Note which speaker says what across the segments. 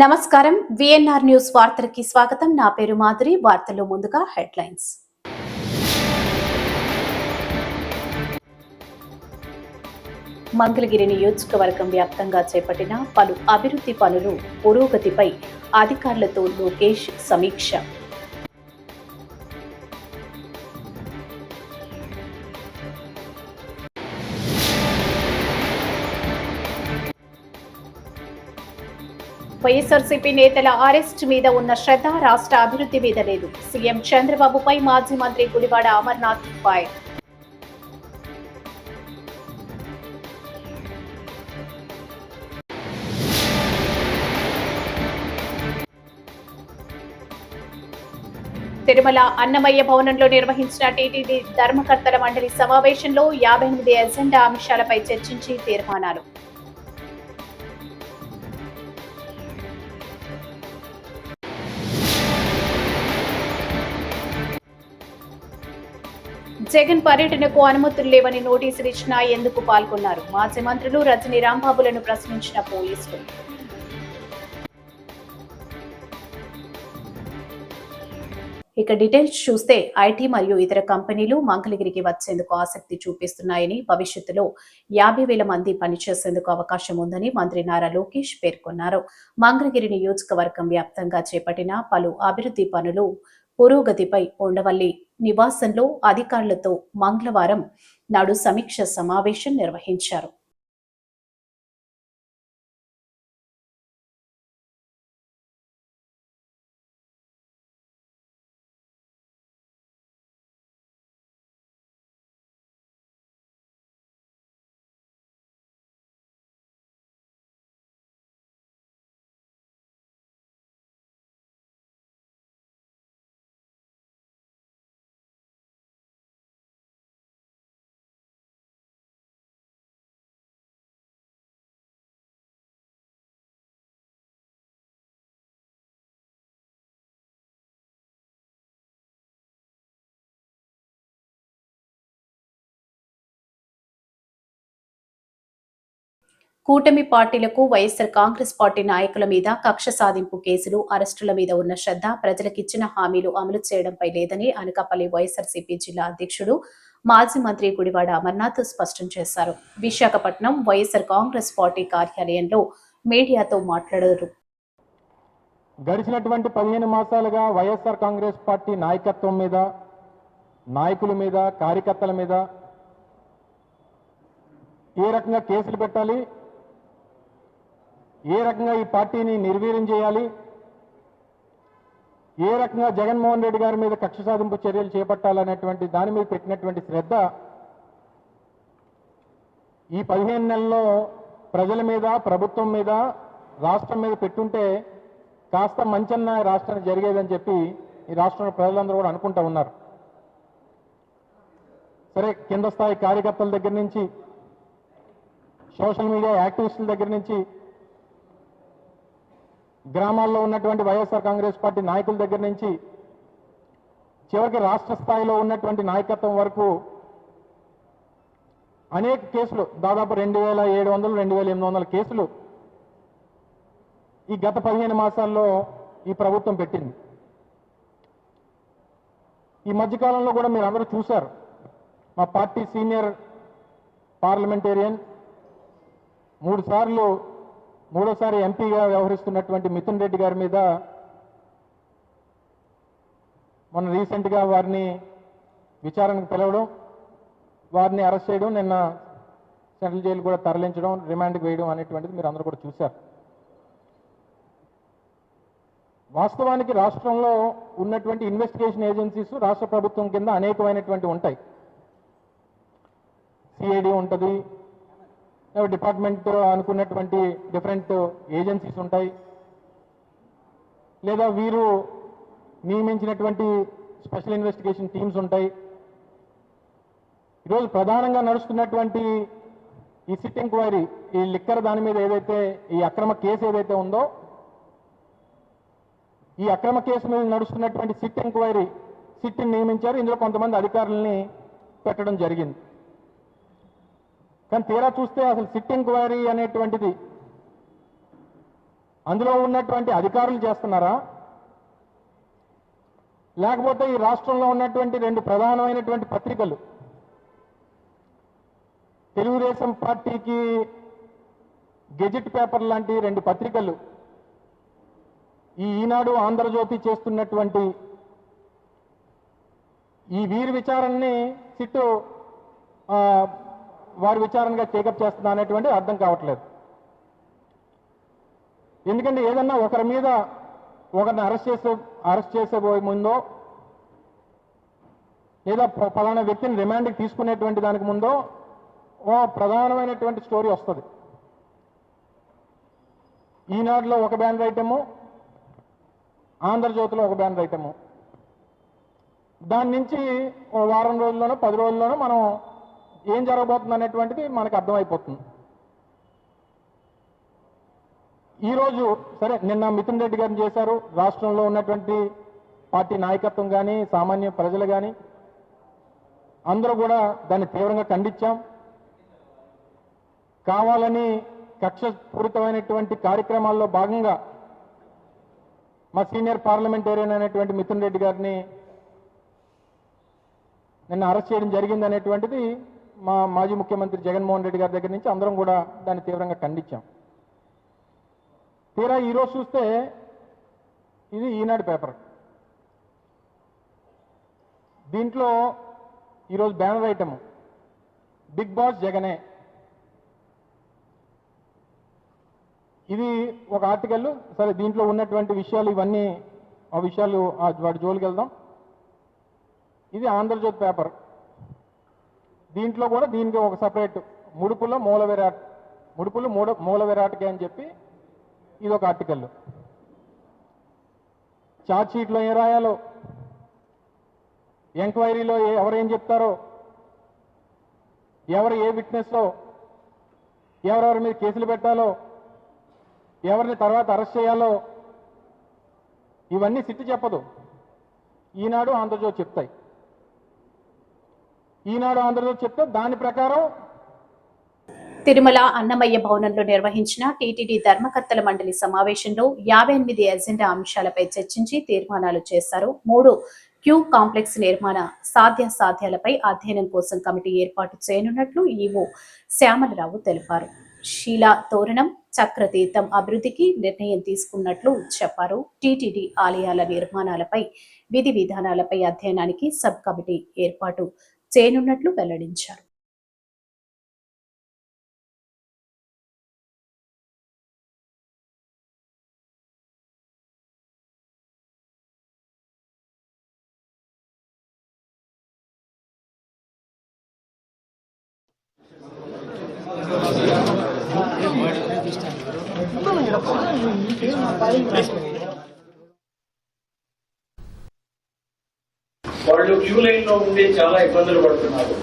Speaker 1: నమస్కారం. VNR news వార్తలకి స్వాగతం. నా పేరు మాధురి. వార్తల్లో ముందుగా హెడ్లైన్స్. మంగళగిరి నియోజకవర్గం వ్యాప్తంగా చేపట్టిన పలు అభివృద్ధి పనులు పురోగతిపై అధికారులతో లోకేష్ సమీక్ష. వైఎస్ఆర్సీపీ నేతల అరెస్ట్ మీద ఉన్న శ్రద్ధ రాష్ట్ర అభివృద్ధి మీద లేదు. సీఎం చంద్రబాబుపై మాజీ మంత్రి గుడివాడ అమర్నాథ్ ఫైర్. తిరుమల అన్నమయ్య భవనంలో నిర్వహించిన టీటీడీ ధర్మకర్తల మండలి సమావేశంలో యాభై ఎనిమిది ఎజెండా అంశాలపై చర్చించి తీర్మానాలు. జగన్ పర్యటనకు అనుమతులు లేవని నోటీసులు ఇచ్చినా ఎందుకు పాల్గొన్నారు? మాజీ మంత్రులు రజనీ రాంబాబులను ప్రశ్నించిన పోలీసులు. ఇక డీటెయిల్స్ చూస్తే ఐటీ మరియు ఇతర కంపెనీలు మంగళగిరికి వచ్చేందుకు ఆసక్తి చూపిస్తున్నాయని భవిష్యత్తులో యాభై వేల మంది పనిచేసేందుకు అవకాశం ఉందని మంత్రి నారా లోకేష్ పేర్కొన్నారు. మంగళగిరి నియోజకవర్గం వ్యాప్తంగా చేపట్టిన పలు అభివృద్ధి పనులు పురోగతిపై ఉండవల్లి నివాసంలో అధికారులతో మంగళవారం నాడు సమీక్ష సమావేశం నిర్వహించారు. కూటమి పార్టీలకు వైఎస్ఆర్ కాంగ్రెస్ పార్టీ నాయకుల మీద కక్ష సాధింపు కేసులు అరెస్టుల మీద ఉన్న శ్రద్ధ ప్రజలకిచ్చిన హామీలు అమలు చేయడంపై లేదని అనకాపల్లి వైఎస్సార్సీపీ జిల్లా అధ్యక్షుడు మాజీ మంత్రి గుడివాడ అమర్నాథ్ స్పష్టం చేశారు. విశాఖపట్నం వైఎస్ఆర్ కాంగ్రెస్ పార్టీ కార్యాలయంలో మీడియాతో మాట్లాడారు.
Speaker 2: గడిచినటువంటి పదిహేను మాసాలుగా వైఎస్ఆర్ కాంగ్రెస్ పార్టీ నాయకత్వం మీద నాయకుల మీద కార్యకర్తల మీద ఏ రకంగా కేసులు పెట్టాలి. ఏ రకంగా ఈ పార్టీని నిర్వీర్యం చేయాలి? ఏ రకంగా జగన్మోహన్ రెడ్డి గారి మీద కక్ష సాధింపు చర్యలు చేపట్టాలనేటువంటి దాని మీద పెట్టినటువంటి శ్రద్ధ ఈ పదిహేను నెలల్లో ప్రజల మీద ప్రభుత్వం మీద రాష్ట్రం మీద పెట్టుంటే కాస్త మంచన్న రాష్ట్రం జరిగేదని చెప్పి ఈ రాష్ట్రంలో ప్రజలందరూ కూడా అనుకుంటా ఉన్నారు. సరే కింద స్థాయి కార్యకర్తల దగ్గర నుంచి సోషల్ మీడియా యాక్టివిస్టుల దగ్గర నుంచి గ్రామాల్లో ఉన్నటువంటి వైఎస్ఆర్ కాంగ్రెస్ పార్టీ నాయకుల దగ్గర నుంచి చివరికి రాష్ట్ర స్థాయిలో ఉన్నటువంటి నాయకత్వం వరకు అనేక కేసులు దాదాపు రెండు వేల ఏడు వందలు రెండు వేల ఎనిమిది వందల కేసులు ఈ గత పదిహేను మాసాల్లో ఈ ప్రభుత్వం పెట్టింది. ఈ మధ్యకాలంలో కూడా మీరు అందరూ చూశారు. మా పార్టీ సీనియర్ పార్లమెంటేరియన్ మూడు సార్లు మూడోసారి ఎంపీగా వ్యవహరిస్తున్నటువంటి మిథున్ రెడ్డి గారి మీద మొన్న రీసెంట్గా వారిని విచారణకు పిలవడం వారిని అరెస్ట్ చేయడం నిన్న సెంట్రల్ జైలు కూడా తరలించడం రిమాండ్కి వేయడం అనేటువంటిది మీరు అందరూ కూడా చూశారు. వాస్తవానికి రాష్ట్రంలో ఉన్నటువంటి ఇన్వెస్టిగేషన్ ఏజెన్సీస్ రాష్ట్ర ప్రభుత్వం కింద అనేకమైనటువంటి ఉంటాయి. సిఐడి ఉంటుంది డిపార్ట్మెంట్ అనుకున్నటువంటి డిఫరెంట్ ఏజెన్సీస్ ఉంటాయి. లేదా వీరు నియమించినటువంటి స్పెషల్ ఇన్వెస్టిగేషన్ టీమ్స్ ఉంటాయి. ఈరోజు ప్రధానంగా నడుస్తున్నటువంటి ఈ సిట్ ఎంక్వైరీ ఈ లిక్కర్ దాని మీద ఏదైతే ఈ అక్రమ కేసు ఏదైతే ఉందో ఈ అక్రమ కేసు మీద నడుస్తున్నటువంటి సిట్ ఎంక్వైరీ సిట్ని నియమించారు. ఇందులో కొంతమంది అధికారుల్ని పెట్టడం జరిగింది. కానీ తీరా చూస్తే అసలు సిట్ ఎంక్వైరీ అనేటువంటిది. అందులో ఉన్నటువంటి అధికారులు చేస్తున్నారా? లేకపోతే ఈ రాష్ట్రంలో ఉన్నటువంటి రెండు ప్రధానమైనటువంటి పత్రికలు. తెలుగుదేశం పార్టీకి గెజిట్ పేపర్ లాంటి రెండు పత్రికలు. ఈ ఈనాడు ఆంధ్రజ్యోతి చేస్తున్నటువంటి ఈ వీరి విచారణని సిట్టు వారి విచారణగా టేకప్ చేస్తుందా అనేటువంటి అర్థం కావట్లేదు. ఎందుకంటే ఏదన్నా ఒకరి మీద ఒకరిని అరెస్ట్ చేసే అరెస్ట్ చేసేబోయే ముందో లేదా పలానా వ్యక్తిని రిమాండ్కి తీసుకునేటువంటి దానికి ముందో ఓ ప్రధానమైనటువంటి స్టోరీ వస్తుంది. ఈనాడులో ఒక బ్యానర్ ఐటము ఆంధ్రజ్యోతిలో ఒక బ్యానర్ ఐటము దాని నుంచి ఓ వారం రోజుల్లోనో పది రోజుల్లోనో మనం ఏం జరగబోతుంది అనేటువంటిది మనకు అర్థమైపోతుంది. ఈరోజు సరే నిన్న మిథున్ రెడ్డి గారిని చేశారు. రాష్ట్రంలో ఉన్నటువంటి పార్టీ నాయకత్వం కానీ సామాన్య ప్రజలు కానీ అందరూ కూడా దాన్ని తీవ్రంగా ఖండించాం. కావాలని కక్షపూరితమైనటువంటి కార్యక్రమాల్లో భాగంగా మా సీనియర్ పార్లమెంటేరియన్ అనేటువంటి మిథున్ రెడ్డి గారిని నిన్న అరెస్ట్ చేయడం జరిగింది అనేటువంటిది మా మాజీ ముఖ్యమంత్రి జగన్మోహన్ రెడ్డి గారి దగ్గర నుంచి అందరం కూడా దాన్ని తీవ్రంగా ఖండించాం. తీరా ఈరోజు చూస్తే ఇది ఈనాడు పేపర్. దీంట్లో ఈరోజు బ్యానర్ ఐటమ్ బిగ్ బాస్ జగనే. ఇది ఒక ఆర్టికల్ సరే దీంట్లో ఉన్నటువంటి విషయాలు ఇవన్నీ ఆ విషయాలు వాటి జోలికి వెళ్దాం. ఇది ఆంధ్రజ్యోతి పేపర్. దీంట్లో కూడా దీనికి ఒక సపరేట్ ముడుపులో మూల విరాట్ ముడుపులు మూడ మూల విరాటకే అని చెప్పి ఇది ఒక ఆర్టికల్ చార్జ్ షీట్లో ఏం రాయాలో? ఎంక్వైరీలో ఏ- ఎవరేం చెప్తారో? ఎవరు ఏ విట్నెస్లో ఎవరెవరి మీద కేసులు పెట్టాలో? ఎవరిని తర్వాత అరెస్ట్ చేయాలో? ఇవన్నీ సిట్టి చెప్పదు. ఈనాడు ఆంధ్రజ్యోతి చెప్తాయి. ఈనాడు ఆంధ్రజ్యోతి చెప్తే దాని ప్రకారం
Speaker 1: తిరుమల అన్నమయ్య భవనంలో నిర్వహించిన టీటీడీ ధర్మకర్తల మండలి సమావేశంలో యాభై ఎనిమిది ఎజెండా అంశాలపై చర్చించి తీర్మానాలు చేశారు. మూడు క్యూ కాంప్లెక్స్ నిర్మాణ సాధ్యాసాధ్యాలపై అధ్యయనం కోసం కమిటీ ఏర్పాటు చేయనున్నట్లు ఈవో శ్యామలరావు తెలిపారు. శీలా తోరణం చక్రతీర్థం అభివృద్ధికి నిర్ణయం తీసుకున్నట్లు చెప్పారు. టీటీడీ ఆలయాల నిర్మాణాలపై విధి విధానాలపై అధ్యయనానికి సబ్ కమిటీ ఏర్పాటు చేయనున్నట్లు వెల్లడించారు.
Speaker 3: వాళ్ళు క్యూ లైన్లో ఉండి చాలా ఇబ్బందులు పడుతున్నారు.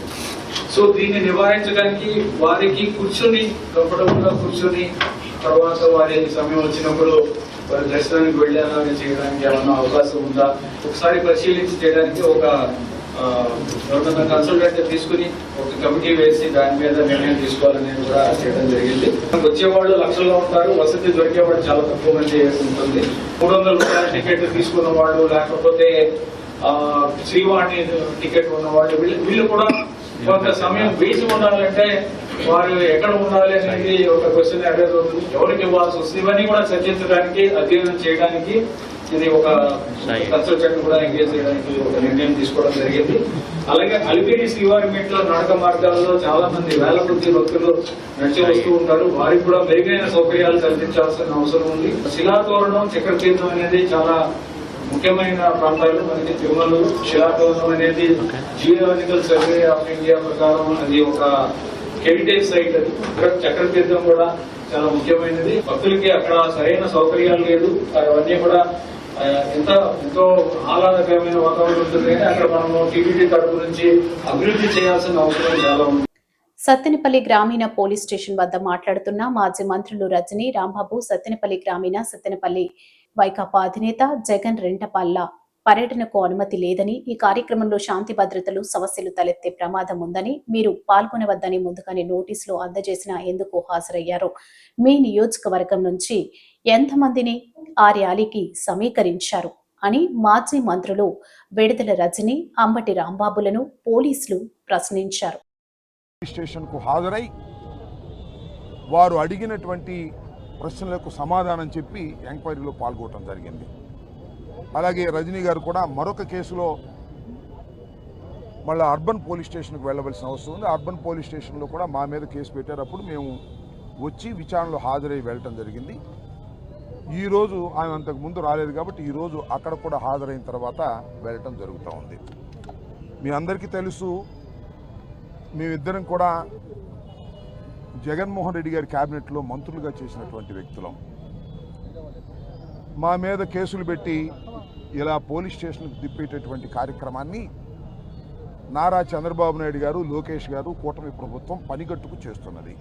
Speaker 3: సో దీన్ని నివారించడానికి వారికి కూర్చొని కంఫర్టబుల్గా కూర్చొని తర్వాత వారి సమయం వచ్చినప్పుడు వారి దర్శనానికి వెళ్ళాలని చేయడానికి ఏమన్నా అవకాశం ఉందా? ఒకసారి పరిశీలించి చేయడానికి ఒక ఆ, కన్సల్టెంట్ తీసుకుని ఒక కమిటీ వేసి దాని మీద నిర్ణయం తీసుకోవాలని కూడా చేయడం జరిగింది. వచ్చేవాళ్ళు లక్షల్లో ఉంటారు వసతి దొరికేవాళ్ళు చాలా తక్కువ మంది ఉంటుంది. మూడు వందల రూపాయల టికెట్ తీసుకున్న వాళ్ళు లేకపోతే శ్రీవాణి టికెట్ ఉన్న వాళ్ళు వీళ్ళు వీళ్ళు కూడా కొంత సమయం వేచి ఉండాలంటే వారు ఎక్కడ ఉండాలి అనేది ఒక క్వశ్చన్ అవుతుంది ఎవరికి ఇవ్వాల్సి వస్తుంది? ఇవన్నీ కూడా చర్చించడానికి అధ్యయనం చేయడానికి ఇది ఒక కన్సల్టెంట్ కూడా ఎంగేజ్ చేయడానికి ఒక నిర్ణయం తీసుకోవడం జరిగింది. అలాగే అలిపిరి శ్రీవారి మెట్ల నడక మార్గాల్లో చాలా మంది వేల కొద్ది భక్తులు నడిచి వస్తూ ఉంటారు. వారికి కూడా మెరుగైన సౌకర్యాలు కల్పించాల్సిన అవసరం ఉంది. శిలాతోరణం చక్రతీర్థం అనేది చాలా ముఖ్యమైన ప్రాంతాలు మనకి తిరుమల శిలాతోరణం అనేది జియోలాజికల్ సర్వే ఆఫ్ ఇండియా ప్రకారం అది ఒక హెరిటేజ్ సైట్ అది. ఇక్కడ చక్రతీర్థం కూడా చాలా ముఖ్యమైనది. భక్తులకి అక్కడ సరైన సౌకర్యాలు లేదు. అవన్నీ కూడా ఎంత ఎంతో ఆహ్లాదకరమైన వాతావరణం ఉంటుంది కానీ అక్కడ మనము టీవీటీ తరపు నుంచి అభివృద్ధి చేయాల్సిన అవసరం చాలా ఉంది.
Speaker 1: సత్తెనపల్లి గ్రామీణ పోలీస్ స్టేషన్ వద్ద మాట్లాడుతున్న మాజీ మంత్రులు రజని రాంబాబు సత్తెనపల్లి గ్రామీణ సత్తెనపల్లి వైకాపా అధినేత జగన్ రెంటపల్ల పర్యటనకు అనుమతి లేదని ఈ కార్యక్రమంలో శాంతి భద్రతలు సమస్యలు తలెత్తే ప్రమాదం ఉందని మీరు పాల్గొనవద్దని ముందుగానే నోటీసులు అందజేసిన ఎందుకు హాజరయ్యారు. మీ నియోజకవర్గం నుంచి ఎంతమందిని ఆ ర్యాలీకి సమీకరించారు అని మాజీ మంత్రులు విడుదల రజని అంబటి రాంబాబులను పోలీసులు ప్రశ్నించారు.
Speaker 4: స్టేషన్కు హాజరై వారు అడిగినటువంటి ప్రశ్నలకు సమాధానం చెప్పి ఎంక్వైరీలో పాల్గొనడం జరిగింది. అలాగే రజనీ గారు కూడా మరొక కేసులో మళ్ళీ అర్బన్ పోలీస్ స్టేషన్కి వెళ్ళవలసిన అవసరం ఉంది. అర్బన్ పోలీస్ స్టేషన్లో కూడా మా మీద కేసు పెట్టేటప్పుడు మేము వచ్చి విచారణలో హాజరై వెళ్ళటం జరిగింది. ఈరోజు ఆయన అంతకు ముందు రాలేదు కాబట్టి ఈరోజు అక్కడ కూడా హాజరైన తర్వాత వెళ్ళటం జరుగుతూ ఉంది. మీ అందరికీ తెలుసు మేమిద్దరం కూడా జగన్మోహన్ రెడ్డి గారి క్యాబినెట్లో మంత్రులుగా చేసినటువంటి వ్యక్తులం. మా మీద కేసులు పెట్టి ఇలా పోలీస్ స్టేషన్కి తిప్పేటటువంటి కార్యక్రమాన్ని నారా చంద్రబాబు నాయుడు గారు లోకేష్ గారు కూటమి ప్రభుత్వం పనిగట్టుకు చేస్తున్నది.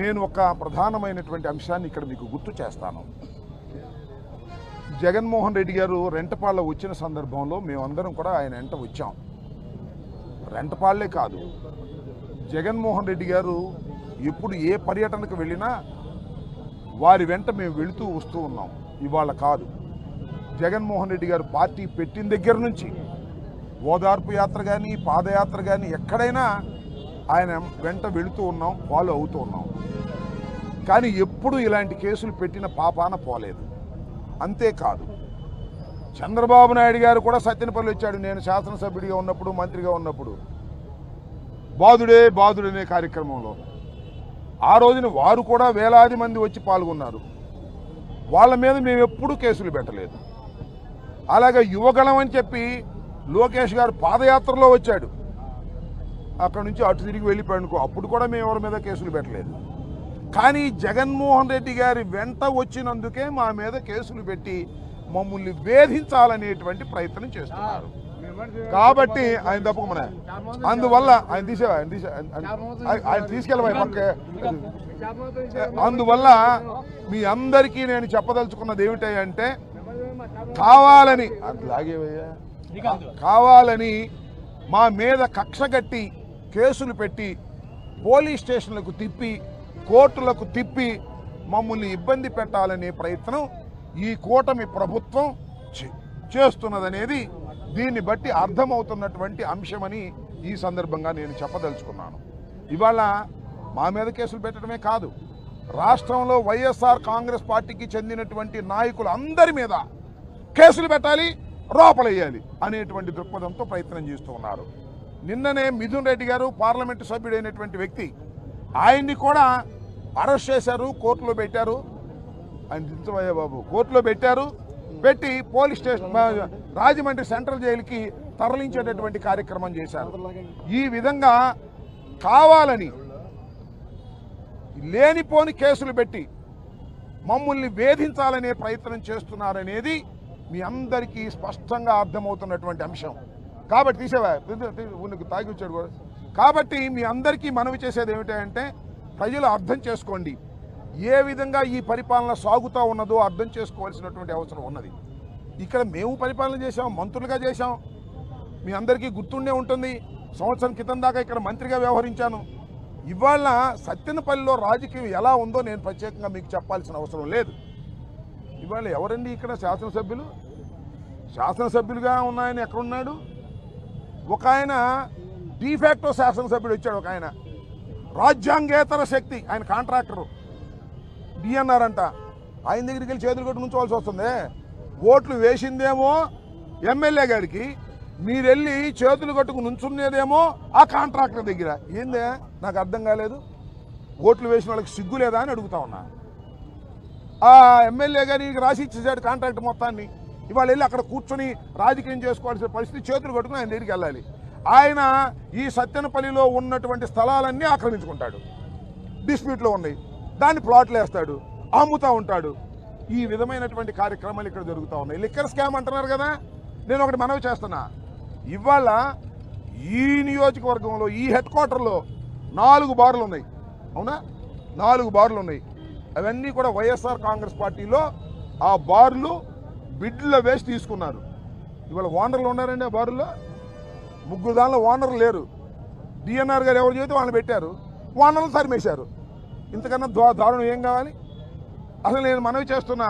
Speaker 4: నేను ఒక ప్రధానమైనటువంటి అంశాన్ని ఇక్కడ మీకు గుర్తు చేస్తాను. జగన్మోహన్ రెడ్డి గారు రెంటపాళ్ళ వచ్చిన సందర్భంలో మేమందరం కూడా ఆయన వెంట వచ్చాం. రెంటపాళ్ళే కాదు జగన్మోహన్ రెడ్డి గారు ఎప్పుడు ఏ పర్యటనకు వెళ్ళినా వారి వెంట మేము వెళుతూ వస్తూ ఉన్నాం. ఇవాళ కాదు. జగన్మోహన్ రెడ్డి గారు పార్టీ పెట్టిన దగ్గర నుంచి ఓదార్పు యాత్ర కానీ పాదయాత్ర కానీ ఎక్కడైనా ఆయన వెంట వెళుతూ ఉన్నాం ఫాలో అవుతూ ఉన్నాం. కానీ ఎప్పుడు ఇలాంటి కేసులు పెట్టిన పాపాన పోలేదు. అంతేకాదు. చంద్రబాబు నాయుడు గారు కూడా సత్యనపల్లి వచ్చాడు. నేను శాసనసభ్యుడిగా ఉన్నప్పుడు మంత్రిగా ఉన్నప్పుడు. బాధుడే బాధుడనే కార్యక్రమంలో. ఆ రోజున వారు కూడా వేలాది మంది వచ్చి పాల్గొన్నారు. వాళ్ళ మీద మేము ఎప్పుడూ కేసులు పెట్టలేదు. అలాగే యువగళం అని చెప్పి లోకేష్ గారు పాదయాత్రలో వచ్చాడు. అక్కడ నుంచి అటు తిరిగి వెళ్ళిపోయాడు అనుకో అప్పుడు కూడా మేము ఎవరి మీద కేసులు పెట్టలేదు. కానీ జగన్మోహన్ రెడ్డి గారి వెంట వచ్చినందుకే మా మీద కేసులు పెట్టి మమ్మల్ని వేధించాలనేటువంటి ప్రయత్నం చేస్తున్నారు. కాబట్టి ఆయన తప్పకుండా అందువల్ల ఆయన తీసేవా ఆయన తీసే ఆయన- తీసుకెళ్ళవా పక్క. అందువల్ల మీ అందరికీ నేను చెప్పదలుచుకున్నది ఏమిటంటే కావాలని అది లాగేవయ్యా? కావాలని మా మీద కక్ష కట్టి కేసులు పెట్టి పోలీస్ స్టేషన్లకు తిప్పి కోర్టులకు తిప్పి మమ్మల్ని ఇబ్బంది పెట్టాలనే ప్రయత్నం ఈ కూటమి ప్రభుత్వం చే- చేస్తున్నదనేది దీన్ని బట్టి అర్థమవుతున్నటువంటి అంశమని ఈ సందర్భంగా నేను చెప్పదలుచుకున్నాను. ఇవాళ మా మీద కేసులు పెట్టడమే కాదు రాష్ట్రంలో వైఎస్ఆర్ కాంగ్రెస్ పార్టీకి చెందినటువంటి నాయకులు అందరి మీద కేసులు పెట్టాలి లోపలేయాలి అనేటువంటి దృక్పథంతో ప్రయత్నం చేస్తూ ఉన్నారు. నిన్ననే మిథున్ రెడ్డి గారు పార్లమెంటు సభ్యుడైనటువంటి వ్యక్తి ఆయన్ని కూడా అరెస్ట్ చేశారు కోర్టులో పెట్టారు. ఆయన దించమయ్య బాబు కోర్టులో పెట్టారు. పెట్టి పోలీస్ స్టేషన్ రాజమండ్రి సెంట్రల్ జైలుకి తరలించేటటువంటి కార్యక్రమం చేశారు. ఈ విధంగా కావాలని లేనిపోని కేసులు పెట్టి మమ్మల్ని వేధించాలనే ప్రయత్నం చేస్తున్నారనేది మీ అందరికీ స్పష్టంగా అర్థమవుతున్నటువంటి అంశం. కాబట్టి తీసేవా? ఉనికి తాగి వచ్చాడు కూడా. కాబట్టి మీ అందరికీ మనవి చేసేది ఏమిటంటే ప్రజలు అర్థం చేసుకోండి. ఏ విధంగా ఈ పరిపాలన సాగుతూ ఉన్నదో అర్థం చేసుకోవాల్సినటువంటి అవసరం ఉన్నది. ఇక్కడ మేము పరిపాలన చేశాం మంత్రులుగా చేశాం. మీ అందరికీ గుర్తుండే ఉంటుంది సంవత్సరం క్రితం దాకా ఇక్కడ మంత్రిగా వ్యవహరించాను. ఇవాళ సత్యనపల్లిలో రాజకీయం ఎలా ఉందో నేను ప్రత్యేకంగా మీకు చెప్పాల్సిన అవసరం లేదు. ఇవాళ ఎవరండి ఇక్కడ శాసనసభ్యులు? శాసనసభ్యులుగా ఉన్నాయని ఎక్కడున్నాడు? ఒక ఆయన డీఫాక్టో శాసనసభ్యుడు వచ్చాడు ఒక ఆయన. రాజ్యాంగేతర శక్తి ఆయన కాంట్రాక్టరు. డిఎన్ఆర్ అంట ఆయన దగ్గరికి వెళ్ళి చేతులు కొట్టి నుంచోవాల్సి వస్తుంది. ఓట్లు వేసిందేమో ఎమ్మెల్యే గారికి మీరు వెళ్ళి చేతులు కట్టుకు నుంచున్నదేమో ఆ కాంట్రాక్టర్ దగ్గర. ఏందే? నాకు అర్థం కాలేదు. ఓట్లు వేసిన వాళ్ళకి సిగ్గు లేదా అని అడుగుతా ఉన్నా. ఆ ఎమ్మెల్యే గారికి రాసి ఇచ్చేసాడు కాంట్రాక్ట్ మొత్తాన్ని. ఇవాళ వెళ్ళి అక్కడ కూర్చొని రాజకీయం చేసుకోవాల్సిన పరిస్థితి చేతులు కట్టుకుని ఆయన దగ్గరికి వెళ్ళాలి. ఆయన ఈ సత్యనపల్లిలో ఉన్నటువంటి స్థలాలన్నీ ఆక్రమించుకుంటాడు. డిస్ప్యూట్లో ఉన్నాయి. దాన్ని ప్లాట్లు వేస్తాడు అమ్ముతూ ఉంటాడు. ఈ విధమైనటువంటి కార్యక్రమాలు ఇక్కడ జరుగుతూ ఉన్నాయి. లిక్కర్ స్కామ్ అంటున్నారు కదా? నేను ఒకటి మనవి చేస్తున్నా. ఇవాళ ఈ నియోజకవర్గంలో ఈ హెడ్ క్వార్టర్లో నాలుగు బార్లు ఉన్నాయి. అవునా? నాలుగు బార్లు ఉన్నాయి. అవన్నీ కూడా వైఎస్ఆర్ కాంగ్రెస్ పార్టీలో ఆ బార్లు బిడ్ల వేసి తీసుకున్నారు. ఇవాళ ఓనర్లు ఉన్నారండి ఆ బారుల్లో ముగ్గురు దానిలో ఓనర్లు లేరు. డిఎన్ఆర్ గారు ఎవరు చేస్తే వాళ్ళని పెట్టారు? ఓనర్లు తరిమేశారు ఇంతకన్నా దా- దారుణం ఏం కావాలి? అసలు నేను మనవి చేస్తున్నా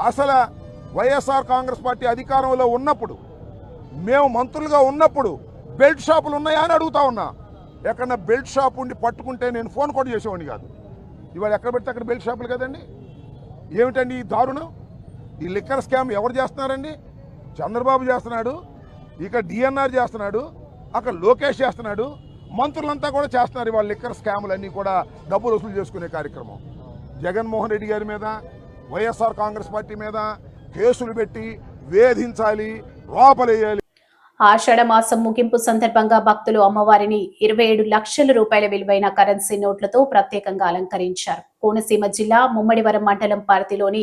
Speaker 4: అసలు వైఎస్ఆర్ కాంగ్రెస్ పార్టీ అధికారంలో ఉన్నప్పుడు మేము మంత్రులుగా ఉన్నప్పుడు బెల్ట్ షాపులు ఉన్నాయా అని అడుగుతా ఉన్నా. ఎక్కడన్నా బెల్ట్ షాప్ ఉండి పట్టుకుంటే నేను ఫోన్ కూడా చేసేవాడిని కాదు. ఇవాళ ఎక్కడ పెడితే అక్కడ బెల్ట్ షాపులు కదండి? ఏమిటండి ఈ దారుణం? ఈ లిక్కర్ స్కామ్ ఎవరు చేస్తున్నారండి? చంద్రబాబు చేస్తున్నాడు ఇక డిఎన్ఆర్ చేస్తున్నాడు అక్కడ లోకేష్ చేస్తున్నాడు మంత్రులంతా కూడా చేస్తున్నారు ఇవాళ లిక్కర్ స్కాములన్నీ కూడా డబ్బులు వసూలు చేసుకునే కార్యక్రమం. జగన్మోహన్ రెడ్డి గారి మీద వైఎస్ఆర్ కాంగ్రెస్ పార్టీ మీద కేసులు పెట్టి వేధించాలి లోపలేయాలి.
Speaker 1: ఆషాఢ మాసం ముగింపు సందర్భంగా భక్తులు అమ్మవారిని ఇరవై ఏడు లక్షల రూపాయల విలువైన కరెన్సీ నోట్లతో ప్రత్యేకంగా అలంకరించారు. కోనసీమ జిల్లా ముమ్మడివరం మండలం పరిధిలోని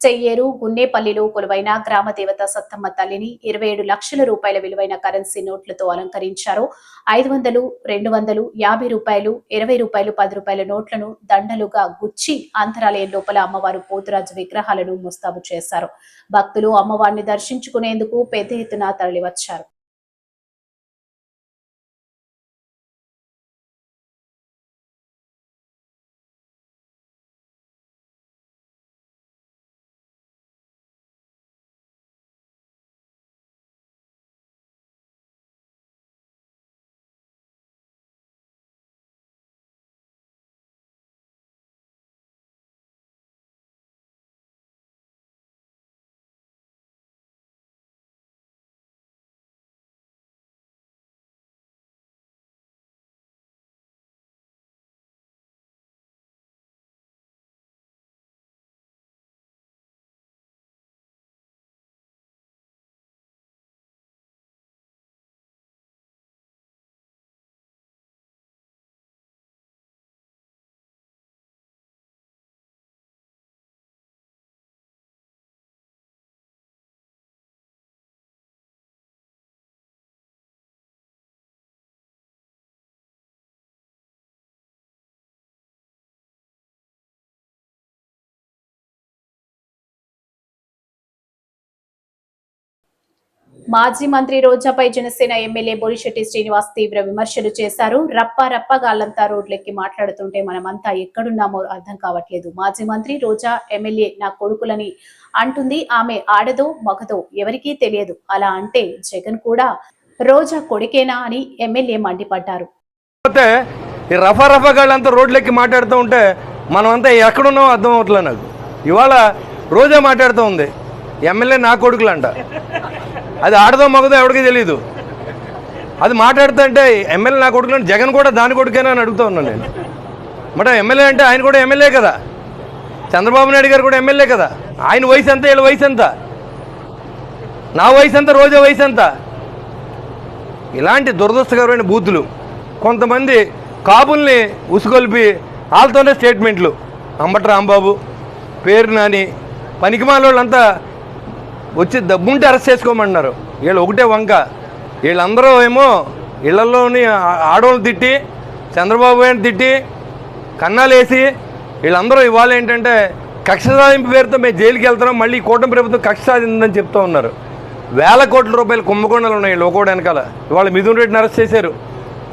Speaker 1: చెయ్యేరు గున్నేపల్లిలో కొలువైన గ్రామ దేవత సత్తమ్మ తల్లిని ఇరవై ఏడు లక్షల రూపాయల విలువైన కరెన్సీ నోట్లతో అలంకరించారు. ఐదు వందలు రెండు వందలు యాభై రూపాయలు ఇరవై రూపాయలు పది రూపాయల నోట్లను దండలుగా గుచ్చి అంతరాలయం లోపల అమ్మవారు పోతురాజు విగ్రహాలను ముస్తాబు చేశారు. భక్తులు అమ్మవారిని దర్శించుకునేందుకు పెద్ద ఎత్తున తరలివచ్చారు. మాజీ మంత్రి రోజాపై జనసేన ఎమ్మెల్యే బొలిశెట్టి శ్రీనివాస్ తీవ్ర విమర్శలు చేశారు. రప్ప రప్పగాళ్ళంతా రోడ్లెక్కి మాట్లాడుతుంటే మనమంతా ఎక్కడున్నామో అర్థం కావట్లేదు. మాజీ మంత్రి రోజా ఎమ్మెల్యే నా కొడుకులని అంటుంది. ఆమె ఆడదో మగదో ఎవరికీ తెలియదు. అలా అంటే జగన్ కూడా రోజా కొడుకేనా అని ఎమ్మెల్యే మండిపడ్డారు.
Speaker 5: పోతే ఈ రఫ రఫగాళ్ళంతా రోడ్లెక్కి మాట్లాడుతూ ఉంటే మనమంతా ఎక్కడున్నామో అర్థం అవట్లే నాకు. ఇవాళ రోజా మాట్లాడుతూ ఉంది. ఎమ్మెల్యే నా కొడుకులంట. అది ఆడదో మగదో ఎవరికీ తెలియదు అది మాట్లాడుతుంటే ఎమ్మెల్యే నా కొడుకు జగన్ కూడా దాని కొడుకేనా అని అడుగుతా ఉన్నాను నేను. మరి ఎమ్మెల్యే అంటే ఆయన కూడా ఎమ్మెల్యే కదా. చంద్రబాబు నాయుడు గారు కూడా ఎమ్మెల్యే కదా. ఆయన వయసు ఎంత వీళ్ళ వయసు ఎంత? నా వయసు ఎంత రోజా వయసు ఎంత? ఇలాంటి దురదృష్టకరమైన బూతులు. కొంతమంది కాపుల్ని ఉసుగొల్పి వాళ్ళతోనే స్టేట్మెంట్లు. అంబట రాంబాబు పేరు నాని పనికిమాల వాళ్ళంతా వచ్చి దబ్బుంటే అరెస్ట్ చేసుకోమన్నారు. వీళ్ళు ఒకటే వంక. వీళ్ళందరూ ఏమో ఇళ్ళలోని ఆడవాళ్ళు తిట్టి చంద్రబాబు గారిని తిట్టి కన్నాలేసి వీళ్ళందరూ ఇవాళ ఏంటంటే కక్ష సాధింపు పేరుతో మేము జైలుకి వెళ్తున్నాం మళ్ళీ కూటమి ప్రభుత్వం కక్ష సాధిందని చెప్తూ ఉన్నారు. వేల కోట్ల రూపాయలు కుంభకోణాలు ఉన్నాయి లోకోడ వెనకాల. ఇవాళ మిథున్ రెడ్డిని అరెస్ట్ చేశారు.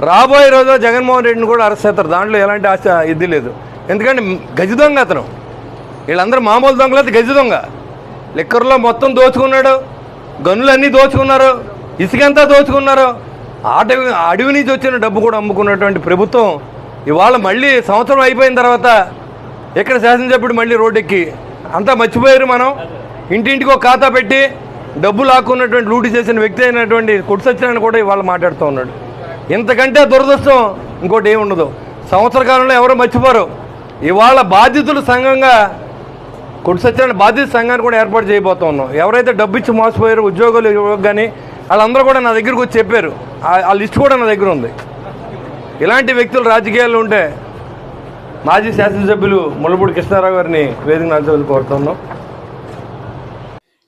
Speaker 5: రాబోయే రోజు జగన్మోహన్ రెడ్డిని కూడా అరెస్ట్ చేస్తారు. దాంట్లో ఎలాంటి ఆశ ఇది లేదు. ఎందుకంటే గజ దొంగ అతను. వీళ్ళందరూ మామూలు దొంగలేదు గజ దొంగ. లిక్కర్లో మొత్తం దోచుకున్నాడు. గనులన్నీ దోచుకున్నారు. ఇసుకంతా దోచుకున్నారు. అటవి అడవి నుంచి వచ్చిన డబ్బు కూడా అమ్ముకున్నటువంటి ప్రభుత్వం ఇవాళ మళ్ళీ సంవత్సరం అయిపోయిన తర్వాత ఇక్కడ శాసనసభ్యుడు మళ్ళీ రోడ్డెక్కి. అంతా మర్చిపోయారు మనం. ఇంటింటికి ఒక ఖాతా పెట్టి డబ్బు లాక్కున్నటువంటి లూటు చేసిన వ్యక్తి అయినటువంటి కుట్సత్యనారాయణ కూడా ఇవాళ మాట్లాడుతూ ఉన్నాడు. ఇంతకంటే దురదృష్టం ఇంకోటి ఏమి ఉండదు. సంవత్సర కాలంలో ఎవరు మర్చిపోరు. ఇవాళ బాధితులు సంఘంగా కుడి సత్యనారాయణ బాధిత సంఘాన్ని కూడా ఏర్పాటు చేయబోతా ఉన్నాం. ఎవరైతే డబ్బు ఇచ్చి మోసపోయారో ఉద్యోగాలు కానీ వాళ్ళందరూ కూడా నా దగ్గరకు వచ్చి చెప్పారు. ఆ- లిస్ట్ కూడా నా దగ్గర ఉంది. ఇలాంటి వ్యక్తులు రాజకీయాల్లో ఉంటే మాజీ శాసనసభ్యులు ముళ్ళపూడి కృష్ణారావు గారిని వేదిక నాల్చవలసి కోరుతున్నాం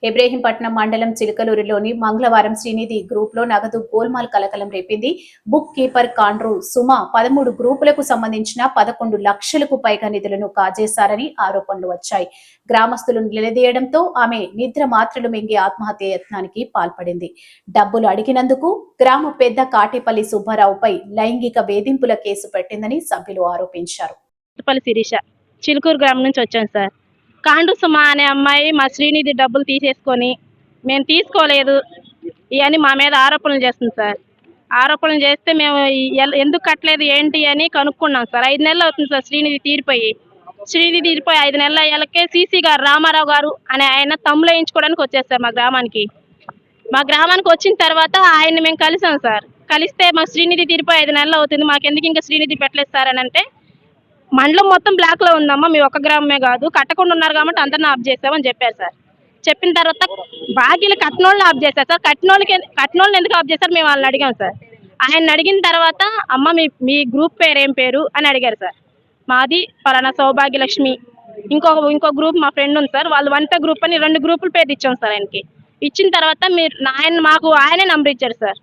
Speaker 1: ఇబ్రహీంపట్నం మండలం చిలకలూరులోని మంగళవారం శ్రీనిధి గ్రూప్లో నగదు గోల్మాల్ కలకలం రేపింది. బుక్ కీపర్ కాండ్రు సుమ పదమూడు గ్రూపులకు సంబంధించిన పదకొండు లక్షలకు పైగా నిధులను కాజేశారని ఆరోపణలు వచ్చాయి. గ్రామస్తులు నిలదీయడంతో ఆమె నిద్ర మాత్రలు మింగి ఆత్మహత్య యత్నానికి పాల్పడింది. డబ్బులు అడిగినందుకు గ్రామ పెద్ద కాటేపల్లి సుబ్బారావుపై లైంగిక వేధింపుల కేసు పెట్టిందని సభ్యులు ఆరోపించారు.
Speaker 6: శిరీష చిలుకూరు గ్రామం నుంచి వచ్చాను సార్. కాండు సుమ అనే అమ్మాయి మా శ్రీనిధి డబ్బులు తీసేసుకొని మేము తీసుకోలేదు. ఇవన్నీ మా మీద ఆరోపణలు చేస్తుంది సార్. ఆరోపణలు చేస్తే మేము ఎందుకు కట్టలేదు ఏంటి అని కనుక్కున్నాం సార్. ఐదు నెలలు అవుతుంది సార్ శ్రీనిధి తీరిపోయి. శ్రీనిధి తీరిపోయి ఐదు నెలల అయ్యాలకే సీసీ గారు రామారావు గారు అనే ఆయన తమ్ములు వేయించుకోవడానికి వచ్చేస్తారు మా గ్రామానికి. మా గ్రామానికి వచ్చిన తర్వాత ఆయన్ని మేము కలిసాం సార్. కలిస్తే మా శ్రీనిధి తీరిపోయి ఐదు నెలలు అవుతుంది. మాకెందుకు ఇంకా శ్రీనిధి పెట్టలేదు సార్ అని అంటే మండలం మొత్తం బ్లాక్లో ఉందమ్మా. మీ ఒక్క గ్రామమే కాదు. కట్టకుండా ఉన్నారు కాబట్టి అందరిని ఆఫ్ చేసామని చెప్పారు సార్. చెప్పిన తర్వాత బాకీలు కట్టినోళ్ళని ఆఫ్ చేశారు సార్. కట్టినోళ్ళకి కట్టినోళ్ళని ఎందుకు ఆఫ్ చేశారు? మేము వాళ్ళని అడిగాం సార్. ఆయన అడిగిన తర్వాత అమ్మ మీ మీ గ్రూప్ పేరు ఏం పేరు? అని అడిగారు సార్. మాది పలానా సౌభాగ్యలక్ష్మి. ఇంకొక ఇంకో గ్రూప్ మా ఫ్రెండ్ ఉంది సార్. వాళ్ళు వంట గ్రూప్ అని రెండు గ్రూపులు పేరు ఇచ్చాం సార్ ఆయనకి. ఇచ్చిన తర్వాత మీరు ఆయన మాకు ఆయనే నంబర్ ఇచ్చారు సార్.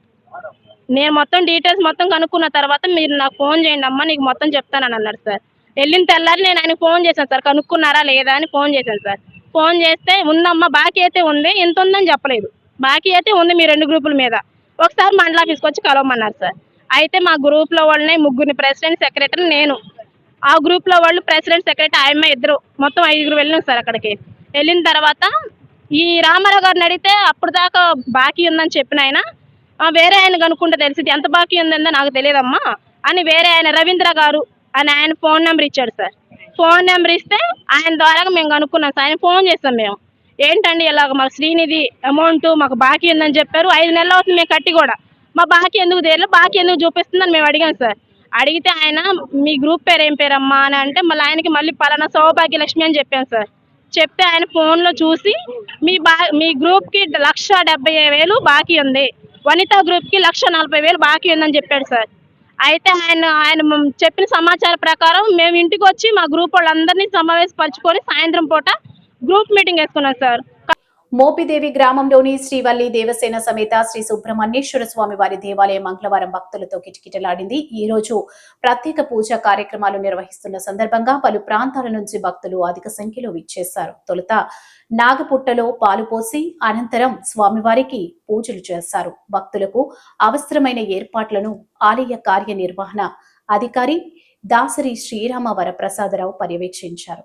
Speaker 6: నేను మొత్తం డీటెయిల్స్ మొత్తం కనుక్కున్న తర్వాత మీరు నాకు ఫోన్ చేయండి అమ్మ నీకు మొత్తం చెప్తానని అన్నారు సార్. వెళ్ళిన తెల్లారి నేను ఆయనకు ఫోన్ చేశాను సార్ కనుక్కున్నారా లేదా అని ఫోన్ చేశాను సార్. ఫోన్ చేస్తే ఉందమ్మా బాకీ అయితే ఉంది ఎంత ఉందని చెప్పలేదు. బాకీ అయితే ఉంది మీ రెండు గ్రూపుల మీద. ఒకసారి మండల ఆఫీస్కి వచ్చి కలవమన్నారు సార్. అయితే మా గ్రూప్లో వాళ్ళని ముగ్గురిని ప్రెసిడెంట్ సెక్రటరీ నేను. ఆ గ్రూప్లో వాళ్ళు ప్రెసిడెంట్ సెక్రటరీ ఆయమ్మ ఇద్దరు. మొత్తం ఐదుగురు వెళ్ళినాం సార్ అక్కడికి. వెళ్ళిన తర్వాత ఈ రామారావు గారిని అడిగితే అప్పుడు దాకా బాకీ ఉందని చెప్పిన ఆయన వేరే ఆయన కనుక్కుంటే తెలిసింది ఎంత బాకీ ఉందో నాకు తెలియదమ్మా అని వేరే ఆయన రవీంద్ర గారు అని ఆయన ఫోన్ నెంబర్ ఇచ్చాడు సార్. ఫోన్ నెంబర్ ఇస్తే ఆయన ద్వారా మేము కనుక్కున్నాం సార్. ఆయన ఫోన్ చేస్తాం మేము. ఏంటండి ఇలాగ మాకు శ్రీనిధి అమౌంట్ మాకు బాకీ ఉందని చెప్పారు. ఐదు నెలలు అవుతుంది మేము కట్టి కూడా. మా బాకీ ఎందుకు తెలియదు బాకీ ఎందుకు చూపిస్తుందని మేము అడిగాం సార్. అడిగితే ఆయన మీ గ్రూప్ పేరు ఏం పేరమ్మా అని అంటే మళ్ళీ ఆయనకి మళ్ళీ పలానా సౌభాగ్య లక్ష్మి అని చెప్పాను సార్. చెప్తే ఆయన ఫోన్లో చూసి మీ బా మీ గ్రూప్కి లక్ష డెబ్బై వేలు బాకీ ఉంది. వనితా గ్రూప్కి లక్ష నలభై వేలు బాకీ ఉందని చెప్పాడు సార్. అయితే ఆయన ఆయన చెప్పిన సమాచారం ప్రకారం మేము ఇంటికి వచ్చి మా గ్రూప్ వాళ్ళందరినీ సమావేశపరచుకొని సాయంత్రం పూట గ్రూప్ మీటింగ్ వేసుకున్నాం సార్.
Speaker 1: మోపిదేవి గ్రామంలోని శ్రీవల్లి దేవసేన సమేత శ్రీ సుబ్రహ్మణ్యేశ్వర స్వామి వారి దేవాలయం మంగళవారం భక్తులతో కిటకిటలాడింది. ఈ రోజు ప్రత్యేక పూజా కార్యక్రమాలు నిర్వహిస్తున్న సందర్భంగా పలు ప్రాంతాల నుంచి భక్తులు అధిక సంఖ్యలో విచ్చేశారు. తొలుత నాగపుట్టలో పాలు పోసి అనంతరం స్వామివారికి పూజలు చేశారు. భక్తులకు అవసరమైన ఏర్పాట్లను ఆలయ కార్యనిర్వహణ అధికారి దాసరి శ్రీరామ వరప్రసాదరావు పర్యవేక్షించారు.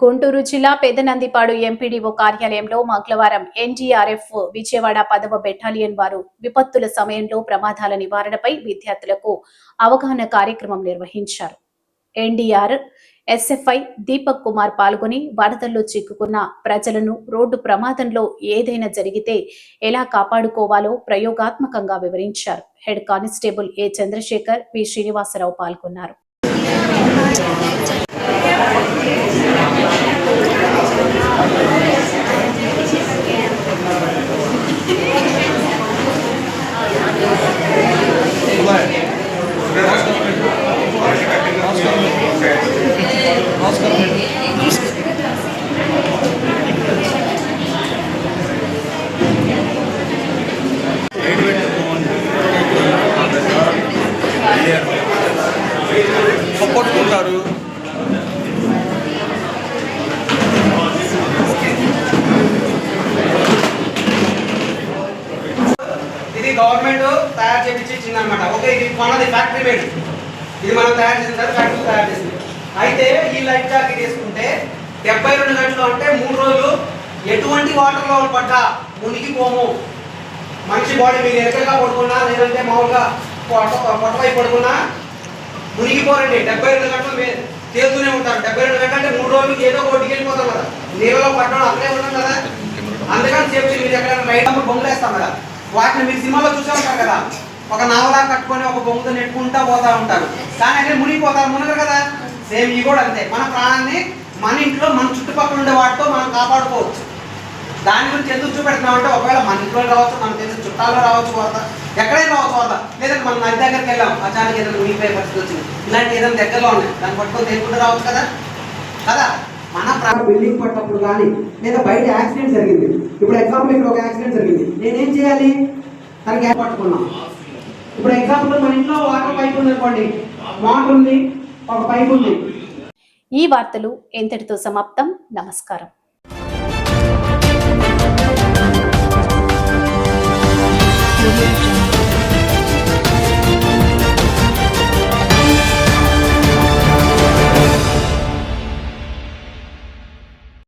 Speaker 1: గుంటూరు జిల్లా పెదనందిపాడు ఎంపీడీఓ కార్యాలయంలో మంగళవారం ఎన్డీఆర్ఎఫ్ విజయవాడ పదవ బెటాలియన్ వారు విపత్తుల సమయంలో ప్రమాదాల నివారణపై విద్యార్థులకు అవగాహన కార్యక్రమం నిర్వహించారు. ఎన్డీఆర్ ఎస్ఎఫ్ఐ దీపక్ కుమార్ పాల్గొని వరదల్లో చిక్కుకున్న ప్రజలను రోడ్డు ప్రమాదంలో ఏదైనా జరిగితే ఎలా కాపాడుకోవాలో ప్రయోగాత్మకంగా వివరించారు. Head constable A Chandrasekhar V Srinivasarao పాల్గొన్నారు.
Speaker 7: మామూలుగా పొట్ట పొట్టవై పడుకున్నా మునిగిపోరండి. డెబ్బై రెండు గంటలు తేలుతూనే ఉంటారు. డెబ్బై రెండు గంటలు అంటే మూడు రోజులు ఏదో ఒకటికి వెళ్ళిపోతాం కదా. నీళ్ళలో పట్టడం అక్కడే ఉన్నాం కదా. అందుకని సేఫ్టీ మీరు ఎక్కడైనా రైట్ అప్పుడు వేస్తాం కదా. వాటిని మీరు సినిమాలో చూసే ఉంటారు కదా. ఒక నావలా కట్టుకొని ఒక బొమ్మతో నెట్టుకుంటా పోతా ఉంటారు. కానీ అక్కడ మునిగిపోతారు మునగరు కదా. సేమ్ ఇవి కూడా అంతే. మన ప్రాణాన్ని మన ఇంట్లో మన చుట్టుపక్కల ఉండే వాటితో మనం కాపాడుకోవచ్చు. దాని గురించి ఎందుకు చూపెడుతున్నాం అంటే ఒకవేళ మన ఇంట్లో రావచ్చు మనకు తెలిసిన చుట్టాల్లో రావచ్చు వరద ఎక్కడైనా రావచ్చు వరద. లేదంటే మనం నది దగ్గరికి వెళ్ళాం అచానికి ఏదైనా మునిగిపోయే పరిస్థితి వచ్చింది. ఇలాంటి ఏదైనా దగ్గరలో ఉన్నాయి. దాన్ని పట్టుకొని తెలుసుకుంటూ రావచ్చు కదా? కదా? మన బిల్డింగ్ పట్టినప్పుడు కానీ లేదా బయట యాక్సిడెంట్ జరిగింది. ఇప్పుడు ఎగ్జాంపుల్ ఇక్కడ ఒక యాక్సిడెంట్ జరిగింది. నేనేం చేయాలి? తనకి యాప్ పట్టుకున్నాం? ఇప్పుడు ఎగ్జాంపుల్ మన ఇంట్లో వాటర్ పైప్ ఉంది అనుకోండి మోటార్ ఉంది ఒక పైప్ ఉంది.
Speaker 1: ఈ వార్తలు ఎంతటితో సమాప్తం? నమస్కారం. Thank you.